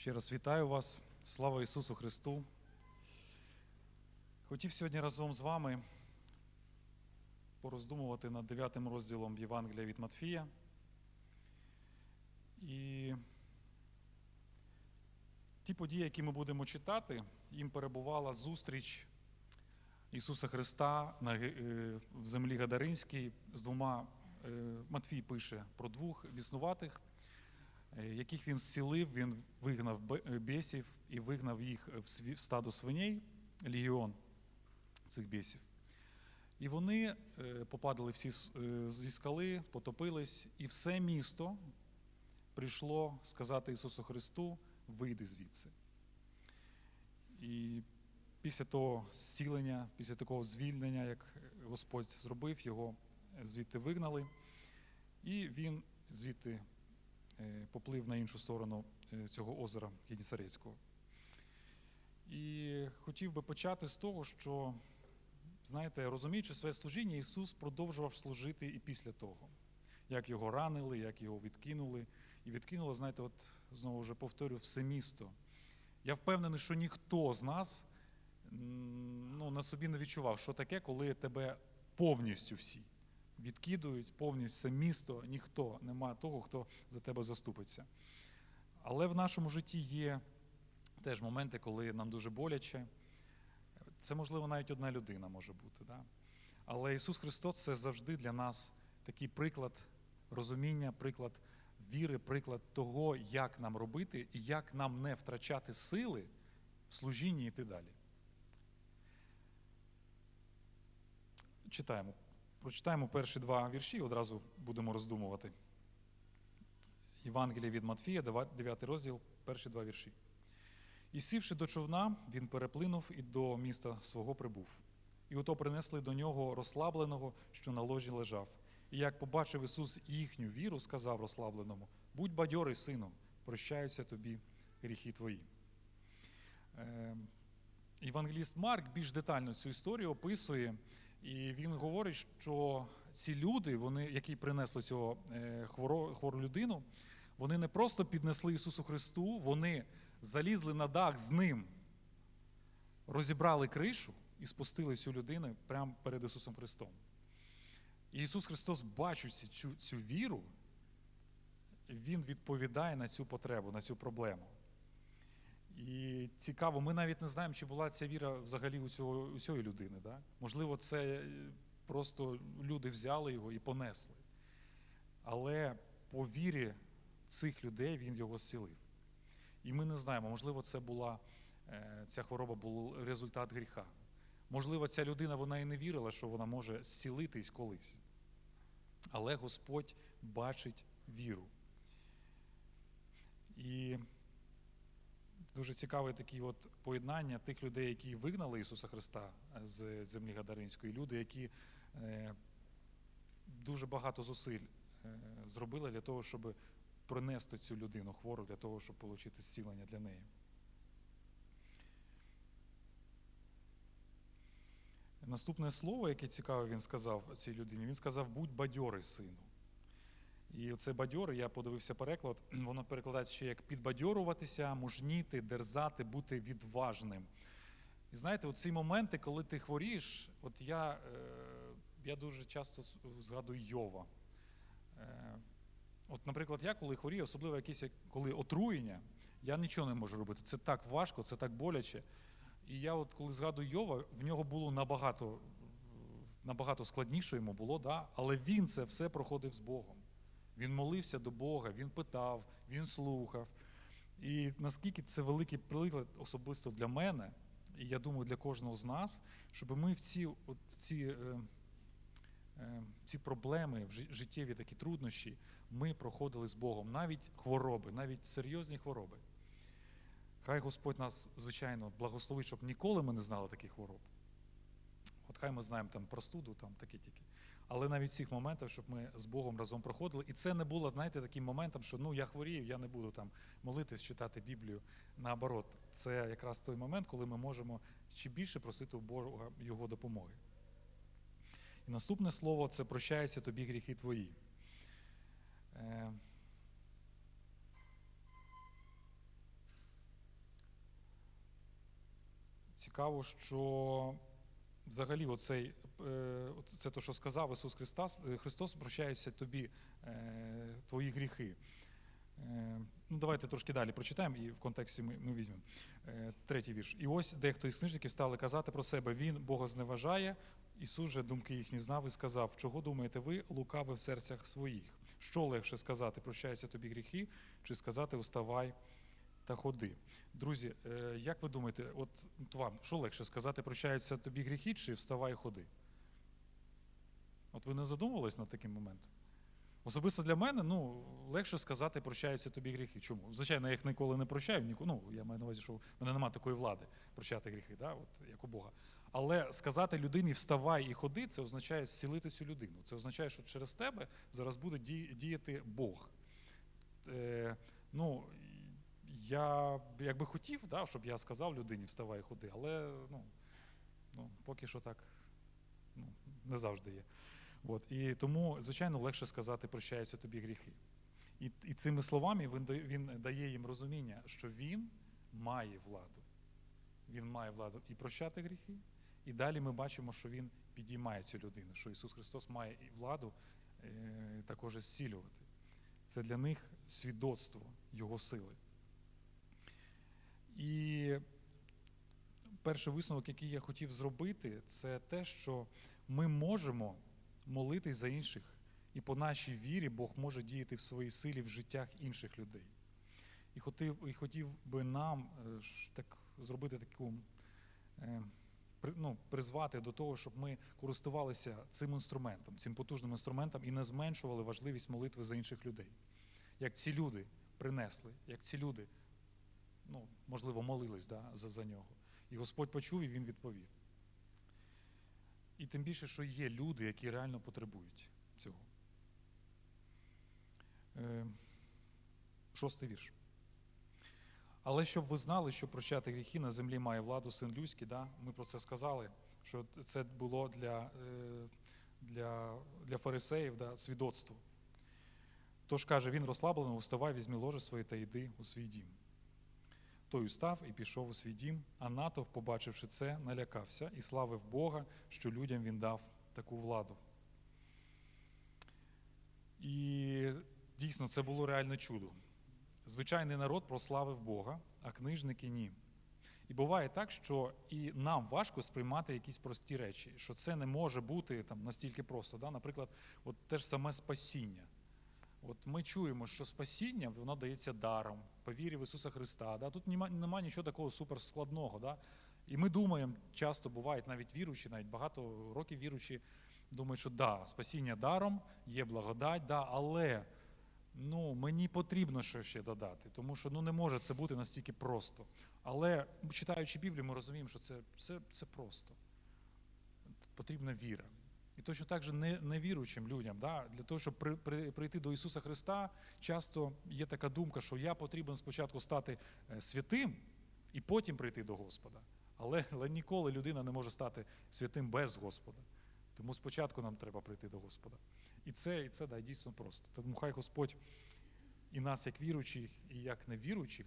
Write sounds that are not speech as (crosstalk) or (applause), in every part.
Ще раз вітаю вас. Слава Ісусу Христу. Хотів сьогодні разом з вами пороздумувати над 9 розділом Євангелія від Матфія. І ті події, які ми будемо читати, їм перебувала зустріч Ісуса Христа е, в землі Гадаринській з двома. е, Матфій пише про двох біснуватих, е, яких він зцілив, він вигнав бе- е, бісів і вигнав їх в стадо свиней, легіон цих бісів. І вони е, попадали всі е, зі скали, потопились, і все місто прийшло сказати Ісусу Христу: вийди звідси. І після того зцілення, після такого звільнення, як Господь зробив, його звідти вигнали, і він звідти е, поплив на іншу сторону е, цього озера Єнісарецького. І хотів би почати з того, що, знаєте, розуміючи своє служіння, Ісус продовжував служити і після того, як його ранили, як його відкинули. І відкинуло, знаєте, от знову вже повторю, все місто. Я впевнений, що ніхто з нас ну, на собі не відчував, що таке, коли тебе повністю всі відкидують, повністю місто, ніхто нема того, хто за тебе заступиться. Але в нашому житті є теж моменти, коли нам дуже боляче. Це, можливо, навіть одна людина може бути. Да? Але Ісус Христос це завжди для нас такий приклад розуміння, приклад віри, приклад того, як нам робити і як нам не втрачати сили в служінні йти далі. Читаємо. Прочитаємо перші два вірші і одразу будемо роздумувати. Євангелія від Матфія, 9 розділ, перші два вірші. І сівши до човна, він переплинув і до міста свого прибув. І ото принесли до нього розслабленого, що на ложі лежав. І як побачив Ісус їхню віру, сказав розслабленому: Будь бадьорий, сину, прощаються тобі гріхи твої. Е, Євангеліст Марк більш детально цю історію описує, і він говорить, що ці люди, вони, які принесли цього е, хворо, хвору людину, вони не просто піднесли Ісусу Христу, вони залізли на дах з ним, розібрали кришу і спустили цю людину прямо перед Ісусом Христом. І Ісус Христос, бачучи цю, цю віру, Він відповідає на цю потребу, на цю проблему. І цікаво, ми навіть не знаємо, чи була ця віра взагалі у, цього, у цієї людини. Да? Можливо, це е, просто люди взяли його і понесли. Але по вірі цих людей він його зцілив. І ми не знаємо, можливо, це була е, ця хвороба був результат гріха. Можливо, ця людина вона і не вірила, що вона може зцілитись колись. Але Господь бачить віру. І дуже цікаве таке от поєднання тих людей, які вигнали Ісуса Христа з землі Гадаринської, люди, які е, дуже багато зусиль е, зробили для того, щоб принести цю людину хвору, для того, щоб отримати зцілення для неї. Наступне слово, яке цікаве, він сказав цій людині, він сказав: будь бадьорий, сину. І це бадьори, я подивився переклад, (clears throat) воно перекладається ще як підбадьоруватися, мужніти, дерзати, бути відважним. І знаєте, от ці моменти, коли ти хворієш, от я, е, я дуже часто згадую Йова. Е, От, наприклад, я коли хворію, особливо якісь коли отруєння, я нічого не можу робити. Це так важко, це так боляче. І я, от коли згадую Йова, в нього було набагато, набагато складніше йому було, да? але він це все проходив з Богом. Він молився до Бога, він питав, він слухав. І наскільки це великий приклад особисто для мене, і я думаю, для кожного з нас, щоб ми в ці, от ці, е, е, ці проблеми, життєві такі труднощі, ми проходили з Богом, навіть хвороби, навіть серйозні хвороби. Хай Господь нас, звичайно, благословить, щоб ніколи ми не знали таких хвороб. От хай ми знаємо там простуду, там таке тільки. Але навіть цих моментах, щоб ми з Богом разом проходили. І це не було, знаєте, таким моментом, що ну я хворію, я не буду там молитись, читати Біблію. Наоборот, це якраз той момент, коли ми можемо ще більше просити у Бога Його допомоги. І наступне слово це прощаються тобі гріхи твої. Е, цікаво, що взагалі оцей, це те, що сказав Ісус Христос, е, Христос прощається тобі е, твої гріхи. Е, Ну, давайте трошки далі прочитаємо і в контексті ми, ми візьмемо. Е, Третій вірш. І ось дехто із книжників стали казати про себе: Він Бога зневажає. Ісус же думки їхні знав і сказав: Чого думаєте ви, лукави в серцях своїх? Що легше сказати, прощаються тобі гріхи, чи сказати уставай та ходи? Друзі, е, як ви думаєте, от вам що легше сказати, прощаються тобі гріхи, чи вставай і ходи? От ви не задумувались над таким моментом? Особисто для мене ну, легше сказати, прощаються тобі гріхи. Чому? Звичайно, я їх ніколи не прощаю. Ніко, ну, я маю на увазі, що в мене немає такої влади прощати гріхи, да? от, як у Бога. Але сказати людині вставай і ходи, це означає зцілити цю людину. Це означає, що через тебе зараз буде діяти Бог. Е, ну, я якби хотів, да, щоб я сказав людині вставай і ходи, але ну, ну, поки що так ну, не завжди є. От. І тому, звичайно, легше сказати прощаються тобі гріхи. І, і цими словами він, він дає їм розуміння, що він має владу. Він має владу і прощати гріхи. І далі ми бачимо, що він підіймає цю людину, що Ісус Христос має і владу е, також зцілювати. Це для них свідоцтво Його сили. І перший висновок, який я хотів зробити, це те, що ми можемо молитись за інших, і по нашій вірі Бог може діяти в своїй силі в життях інших людей. І хотів, і хотів би нам е, так зробити таку, е, ну, призвати до того, щоб ми користувалися цим інструментом, цим потужним інструментом і не зменшували важливість молитви за інших людей. Як ці люди принесли, як ці люди, ну, можливо, молились да, за, за нього. І Господь почув і він відповів. І тим більше, що є люди, які реально потребують цього. Е, Шостий вірш. Але щоб ви знали, що прощати гріхи на землі має владу син людський, да? ми про це сказали, що це було для, е, для, для фарисеїв да, свідоцтво. Тож каже, він розслаблено, уставай, візьми ложе своє та йди у свій дім. Той устав і пішов у свій дім, а натовп, побачивши це, налякався і славив Бога, що людям він дав таку владу. І дійсно це було реальне чудо. Звичайний народ прославив Бога, а книжники ні. І буває так, що і нам важко сприймати якісь прості речі, що це не може бути там настільки просто. Да? Наприклад, от те ж саме спасіння. От ми чуємо, що спасіння воно дається даром, по в Ісуса Христа. Да? Тут нема, нема нічого такого суперскладного. Да? І ми думаємо, часто бувають навіть віруючі, навіть багато років віруючі думають, що да, спасіння даром, є благодать, да, але ну, мені потрібно що ще додати, тому що ну, не може це бути настільки просто. Але читаючи Біблію, ми розуміємо, що це, це, це просто. Потрібна віра. І точно так же невіруючим людям, да, для того, щоб при, при, прийти до Ісуса Христа, часто є така думка, що я потрібен спочатку стати е, святим і потім прийти до Господа. Але, але ніколи людина не може стати святим без Господа. Тому спочатку нам треба прийти до Господа. І це, і це да, дійсно просто. Тому хай Господь і нас, як віруючих, і як невіруючих,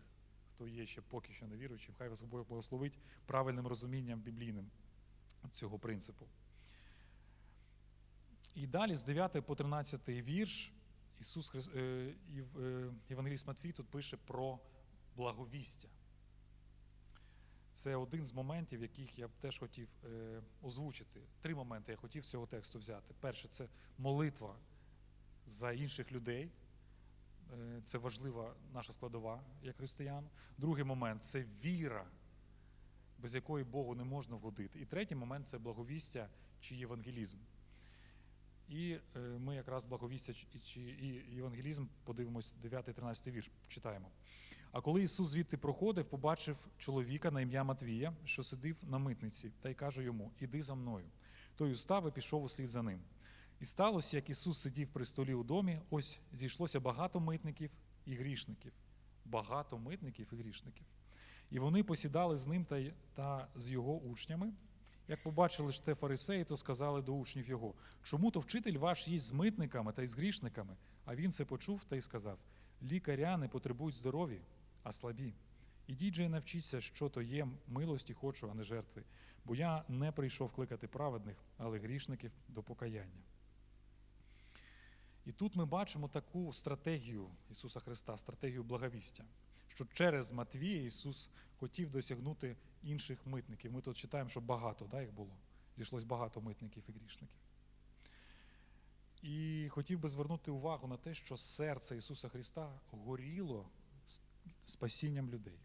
хто є ще поки що невіруючим, хай Господь благословить правильним розумінням біблійним цього принципу. І далі з 9 по 13 вірш Ісус Хрис... е, е, Євангеліст Матвій тут пише про благовістя. Це один з моментів, яких я б теж хотів е, озвучити. Три моменти я хотів з цього тексту взяти. Перше це молитва за інших людей. Це важлива наша складова як християн. Другий момент це віра, без якої Богу не можна вгодити. І третій момент це благовістя чи євангелізм. І е, ми якраз благовістя і євангелізм подивимось 9-13 вірш, читаємо. А коли Ісус звідти проходив, побачив чоловіка на ім'я Матвія, що сидив на митниці, та й каже йому: Іди за мною. Той устав і пішов услід за ним. І сталося, як Ісус сидів при столі у домі, ось зійшлося багато митників і грішників. Багато митників і грішників. І вони посідали з ним та, та з його учнями. Як побачили ж те фарисеї, то сказали до учнів його: чому то вчитель ваш їсть з митниками та й з грішниками? А він це почув та й сказав: лікаря не потребують здорові, а слабі. Ідіть же і навчіться, що то є милості хочу, а не жертви. Бо я не прийшов кликати праведних, але грішників до покаяння. І тут ми бачимо таку стратегію Ісуса Христа, стратегію благовістя, що через Матвія Ісус хотів досягнути інших митників. Ми тут читаємо, що багато да, їх було. Зійшлось багато митників і грішників. І хотів би звернути увагу на те, що серце Ісуса Христа горіло спасінням людей,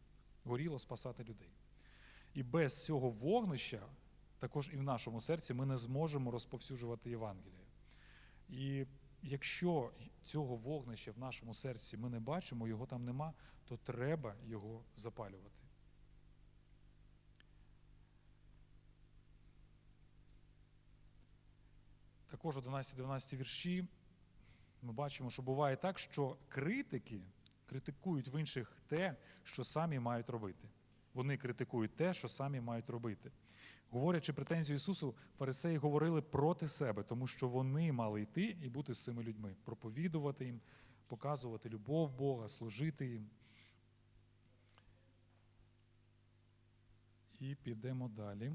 горіло спасати людей. І без цього вогнища, також і в нашому серці, ми не зможемо розповсюджувати Євангеліє. І якщо цього вогнища в нашому серці ми не бачимо, його там нема, то треба його запалювати. Також 11-12 вірші ми бачимо, що буває так, що критики критикують в інших те, що самі мають робити. Вони критикують те, що самі мають робити. Говорячи претензію Ісусу, фарисеї говорили проти себе, тому що вони мали йти і бути з цими людьми, проповідувати їм, показувати любов Бога, служити їм. І підемо далі.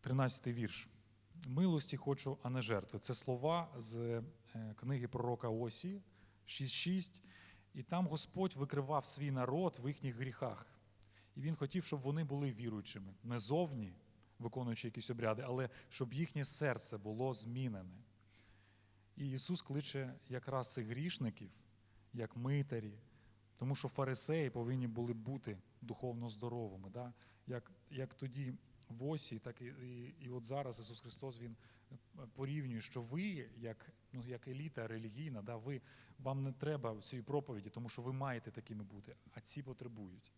Тринадцятий вірш. Милості хочу, а не жертви. Це слова з е, книги пророка Осії 6.6. І там Господь викривав свій народ в їхніх гріхах. І він хотів, щоб вони були віруючими, не зовні, виконуючи якісь обряди, але щоб їхнє серце було змінене. І Ісус кличе якраз цих грішників, як митарі, тому що фарисеї повинні були бути духовно здоровими. Да? Як, як тоді в Осі, так і, і, і от зараз Ісус Христос Він порівнює, що ви, як, ну, як еліта релігійна, да, ви, вам не треба цієї проповіді, тому що ви маєте такими бути, а ці потребують.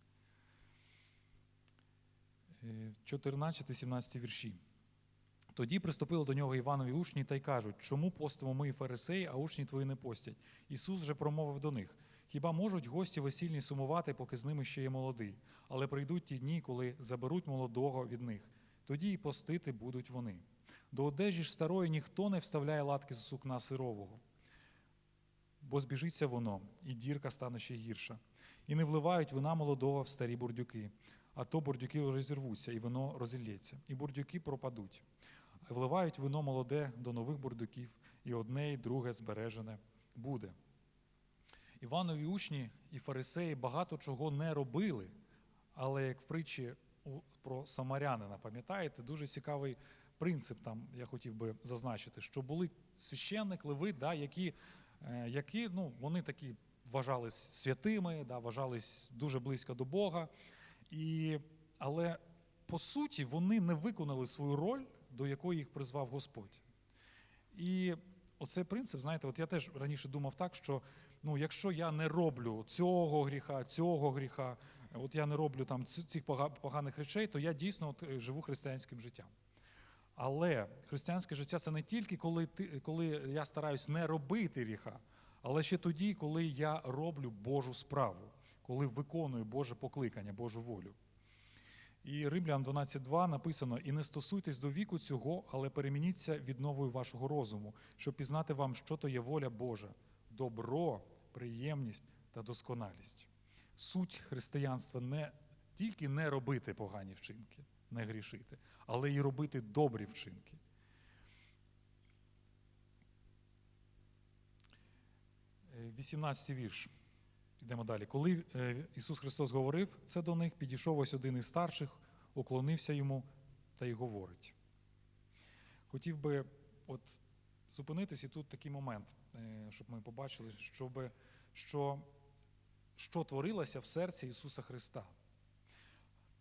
14-17 вірші. Тоді приступили до нього Іванові учні та й кажуть, чому постимо ми і фарисеї, а учні твої не постять? Ісус же промовив до них: Хіба можуть гості весільні сумувати, поки з ними ще є молодий, але прийдуть ті дні, коли заберуть молодого від них, тоді і постити будуть вони. До одежі ж старої ніхто не вставляє латки з сукна сирового, бо збіжиться воно, і дірка стане ще гірша. І не вливають вина молодого в старі бурдюки, а то бурдюки розірвуться, і вино розілється, і бурдюки пропадуть. Вливають вино молоде до нових бурдюків, і одне, і друге збережене буде. Іванові учні і фарисеї багато чого не робили, але як в притчі про самарянина, пам'ятаєте, дуже цікавий принцип там я хотів би зазначити, що були священник, леви, да, які, е, які ну, вони такі вважались святими, да, вважались дуже близько до Бога. І, Але по суті вони не виконали свою роль, до якої їх призвав Господь. І оцей принцип, знаєте, от я теж раніше думав так, що ну, якщо я не роблю цього гріха, цього гріха, от я не роблю там цих поганих речей, то я дійсно от е, живу християнським життям. Але християнське життя це не тільки коли коли я стараюсь не робити гріха, але ще тоді, коли я роблю Божу справу, коли виконую Боже покликання, Божу волю. І Римлян 12.2 написано: І не стосуйтесь до віку цього, але перемініться відновою вашого розуму, щоб пізнати вам, що то є воля Божа, добро, приємність та досконалість. Суть християнства не тільки не робити погані вчинки, не грішити, але й робити добрі вчинки. Е, 18 вірш. Йдемо далі. Коли е, Ісус Христос говорив це до них, підійшов ось один із старших, уклонився йому та й говорить. Хотів би от зупинитись і тут такий момент, щоб ми побачили, щоб, що, що творилося в серці Ісуса Христа.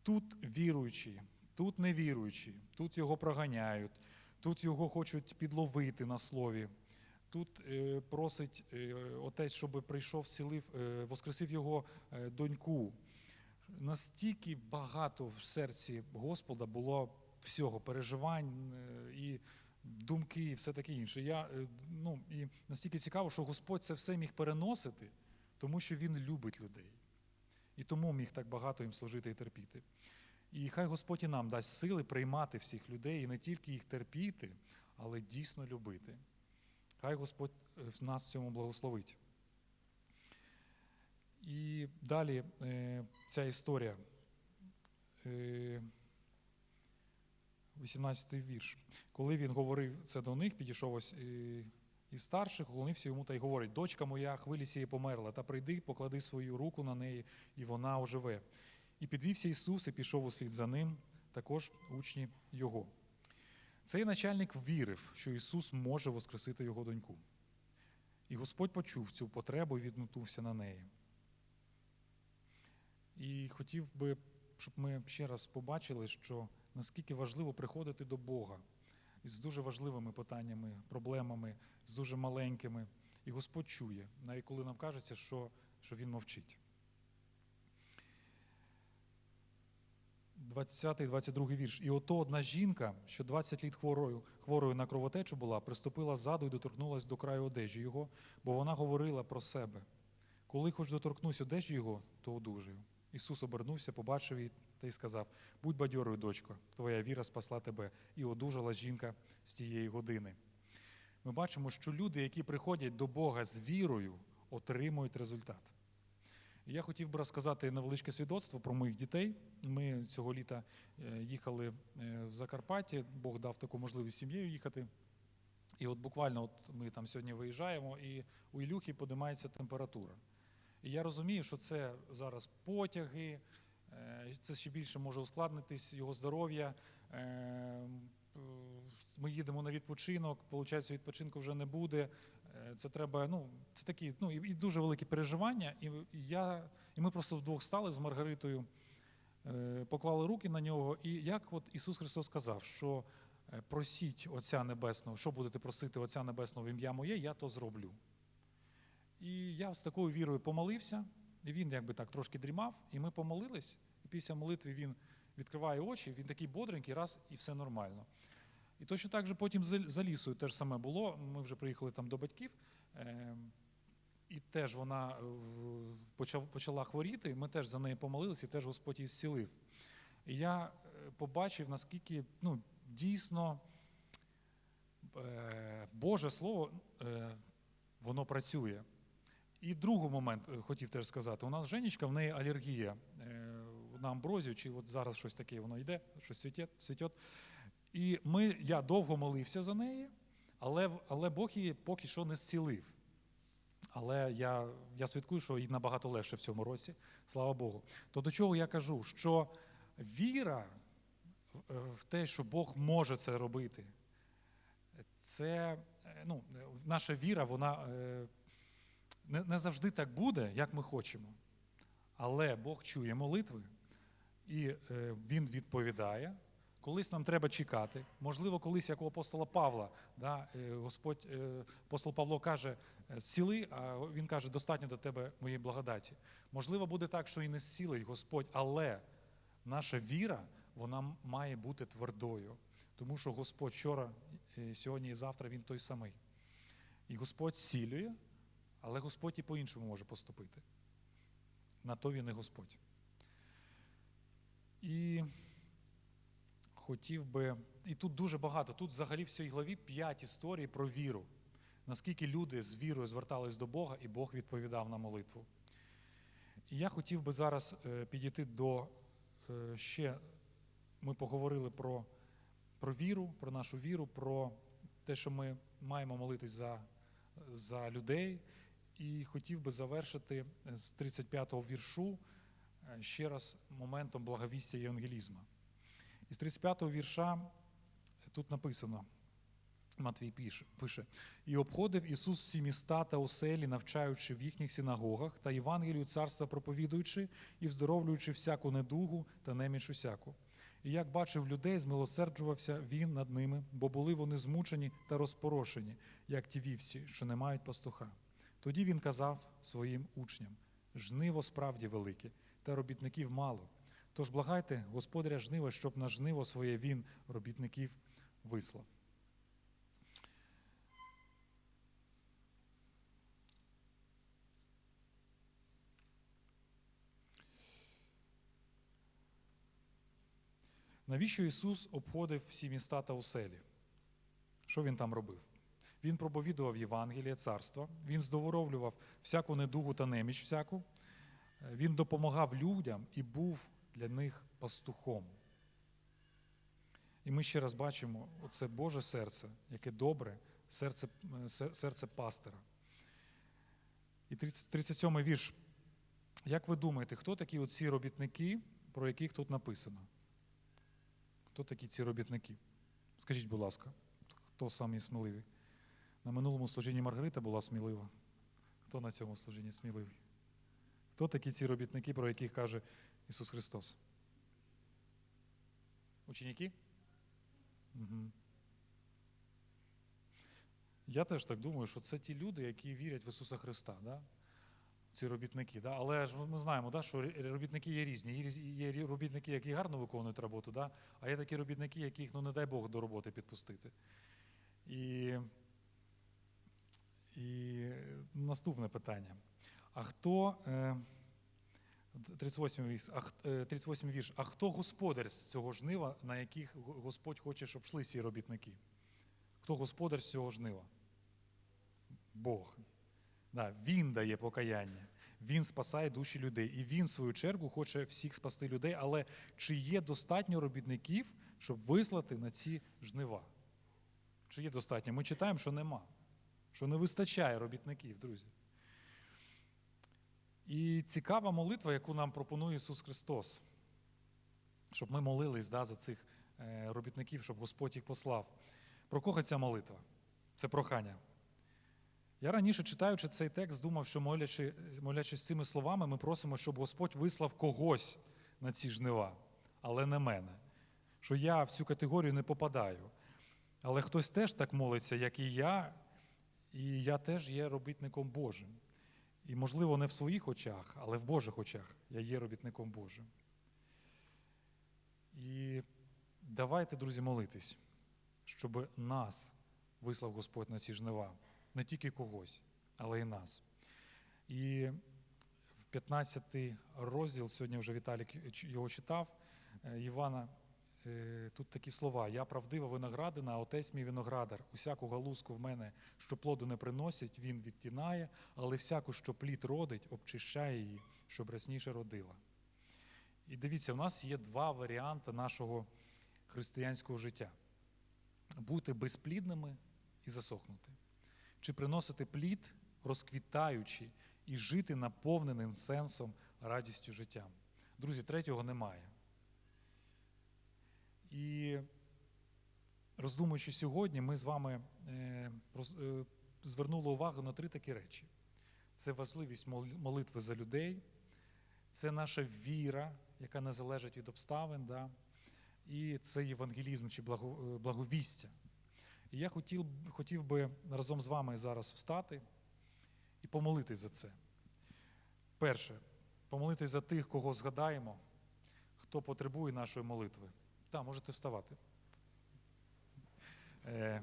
Тут віруючі, тут невіруючі, тут його проганяють, тут його хочуть підловити на слові. Тут е, просить е, отець, щоб прийшов, сілив, е, воскресив його е, доньку. Настільки багато в серці Господа було всього, переживань е, і думки, і все таке інше. Я, е, ну, і настільки цікаво, що Господь це все міг переносити, тому що Він любить людей. І тому міг так багато їм служити і терпіти. І хай Господь і нам дасть сили приймати всіх людей і не тільки їх терпіти, але дійсно любити. Хай Господь е, нас в цьому благословить. І далі е, ця історія. Е, 18-й вірш. Коли він говорив це до них, підійшов ось е, із старших, уклонився йому та й говорить: Дочка моя, хвилі сіє померла, та прийди, поклади свою руку на неї, і вона оживе. І підвівся Ісус і пішов услід за ним, також учні його. Цей начальник вірив, що Ісус може воскресити його доньку. І Господь почув цю потребу і віднутувся на неї. І хотів би, щоб ми ще раз побачили, що наскільки важливо приходити до Бога з дуже важливими питаннями, проблемами, з дуже маленькими. І Господь чує, навіть коли нам кажеться, що, що Він мовчить. 20-22 вірш. І ото одна жінка, що 20 літ хворою, хворою на кровотечу була, приступила ззаду і доторкнулась до краю одежі його, бо вона говорила про себе. Коли хоч доторкнусь одежі його, то одужаю. Ісус обернувся, побачив її та й сказав: Будь бадьорою, дочко, твоя віра спасла тебе, і одужала жінка з тієї години. Ми бачимо, що люди, які приходять до Бога з вірою, отримують результат. Я хотів би розказати невеличке свідоцтво про моїх дітей. Ми цього літа е, їхали е, в Закарпатті, Бог дав таку можливість сім'єю їхати. І от буквально от ми там сьогодні виїжджаємо, і у Ілюхи подимається температура. І я розумію, що це зараз потяги, е, це ще більше може ускладнитись його здоров'я. Е, Ми їдемо на відпочинок, виходить, відпочинку вже не буде. Е, Це треба, ну, це такі, ну, і дуже великі переживання. І я, і ми просто вдвох стали з Маргаритою, поклали руки на нього. І як от Ісус Христос сказав, що просіть Отця Небесного, що будете просити Отця Небесного в ім'я моє, я то зроблю. І я з такою вірою помолився, і він якби так трошки дрімав, і ми помолились, і після молитви він відкриває очі, він такий бодренький, раз, і все нормально. І точно так же потім за- лісою теж саме було. Ми вже приїхали там до батьків, е, і теж вона е, почала хворіти. Ми теж за нею помолилися, і теж Господь її зцілив. І я е, побачив, наскільки ну, дійсно е, Боже Слово воно працює. І другий момент е, хотів теж сказати: у нас Женечка, в неї алергія е, на амброзію, чи от зараз щось таке воно йде, щось світє, світє. І ми, я довго молився за неї, але, але Бог її поки що не зцілив. Але я, я свідкую, що їй набагато легше в цьому році, слава Богу. То до чого я кажу, що віра в- е, те, що Бог може це робити, це ну, наша віра, вона не, не завжди так буде, як ми хочемо. Але Бог чує молитви, і е, Він відповідає. Колись нам треба чекати. Можливо, колись, як у апостола Павла, да, е, Господь, е, апостол Павло каже, зціли, а він каже, достатньо до тебе моєї благодаті. Можливо, буде так, що і не зцілить Господь, але наша віра, вона має бути твердою. Тому що Господь вчора, сьогодні і завтра Він той самий. І Господь зцілює, але Господь і по-іншому може поступити. На то він і Господь. І хотів би. І тут дуже багато. Тут взагалі в цій главі п'ять історій про віру. Наскільки люди з вірою звертались до Бога, і Бог відповідав на молитву. І я хотів би зараз е, підійти до е, ще. Ми поговорили про, про віру, про нашу віру, про те, що ми маємо молитись за, за людей. І хотів би завершити з 35-го віршу е, ще раз моментом благовістя євангелізму. Із 35-го вірша тут написано, Матвій пише, пише: І обходив Ісус всі міста та оселі, навчаючи в їхніх синагогах та Євангелію царства проповідуючи і вздоровлюючи всяку недугу та неміч усяку. І як бачив людей, змилосерджувався він над ними, бо були вони змучені та розпорошені, як ті вівці, що не мають пастуха. Тоді він казав своїм учням: жниво справді велике, та робітників мало. Тож благайте господаря жнива, щоб на жниво своє він робітників вислав. Навіщо Ісус обходив всі міста та оселі? Що він там робив? Він проповідував Євангеліє царства, він здоворовлював всяку недугу та неміч всяку. Е, Він допомагав людям і був для них пастухом. І ми ще раз бачимо оце Боже серце, яке добре, серце, е, серце пастира. І 30 37 вірш. Як ви думаєте, хто такі оці робітники, про яких тут написано? Хто такі ці робітники? Скажіть, будь ласка, хто самий сміливий? На минулому служінні Маргарита була смілива. Хто на цьому служінні сміливий? Хто такі ці робітники, про яких каже Ісус Христос? Ученики? Угу. Я теж так думаю, що це ті люди, які вірять в Ісуса Христа, да? ці робітники. Да? Але ж ми знаємо, да, що робітники є різні. Є, робітники, які гарно виконують роботу, да? а є такі робітники, яких, ну не дай Бог, до роботи підпустити. І, і наступне питання. А хто. Е, 38 вірш, а, е, 38 вірш. А хто господар з цього жнива, на яких Господь хоче, щоб йшли ці робітники? Хто господар з цього жнива? Бог. Да, він дає покаяння, він спасає душі людей. І він, в свою чергу, хоче всіх спасти людей. Але чи є достатньо робітників, щоб вислати на ці жнива? Чи є достатньо? Ми читаємо, що нема, що не вистачає робітників, друзі. І цікава молитва, яку нам пропонує Ісус Христос, щоб ми молились да, за цих е, робітників, щоб Господь їх послав. Про кого ця молитва? Це прохання. Я раніше, читаючи цей текст, думав, що молячи, молячись цими словами, ми просимо, щоб Господь вислав когось на ці жнива, але не мене. Що я в цю категорію не попадаю. Але хтось теж так молиться, як і я, і я теж є робітником Божим. І, можливо, не в своїх очах, але в Божих очах я є робітником Божим. І давайте, друзі, молитись, щоб нас вислав Господь на ці жнива. Не тільки когось, але й нас. І в 15 розділ, сьогодні вже Віталік його читав, е, Івана, тут такі слова: Я правдива виноградина, а отець мій виноградар. Усяку галузку в мене, що плоду не приносить, він відтінає, але всяку, що плід родить, обчищає її, щоб рясніше родила. І дивіться, у нас є два варіанти нашого християнського життя: бути безплідними і засохнути, чи приносити плід, розквітаючи і жити наповненим сенсом, радістю життя. Друзі, третього немає. І роздумуючи сьогодні, ми з вами е, е, звернули увагу на три такі речі: це важливість молитви за людей, це наша віра, яка не залежить від обставин, да? і це євангелізм чи е, благовістя. І я хотів, хотів би разом з вами зараз встати і помолитись за це. Перше, помолитись за тих, кого згадаємо, хто потребує нашої молитви. Так, можете вставати. Е,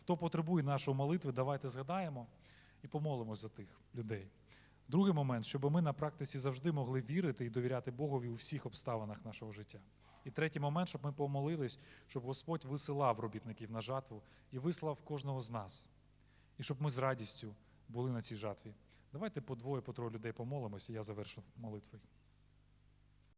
Хто потребує нашої молитви, давайте згадаємо і помолимось за тих людей. Другий момент, щоб ми на практиці завжди могли вірити і довіряти Богові у всіх обставинах нашого життя. І третій момент, щоб ми помолились, щоб Господь висилав робітників на жатву і вислав кожного з нас. І щоб ми з радістю були на цій жатві. Давайте по двоє, по троє людей помолимося, і я завершу молитвою.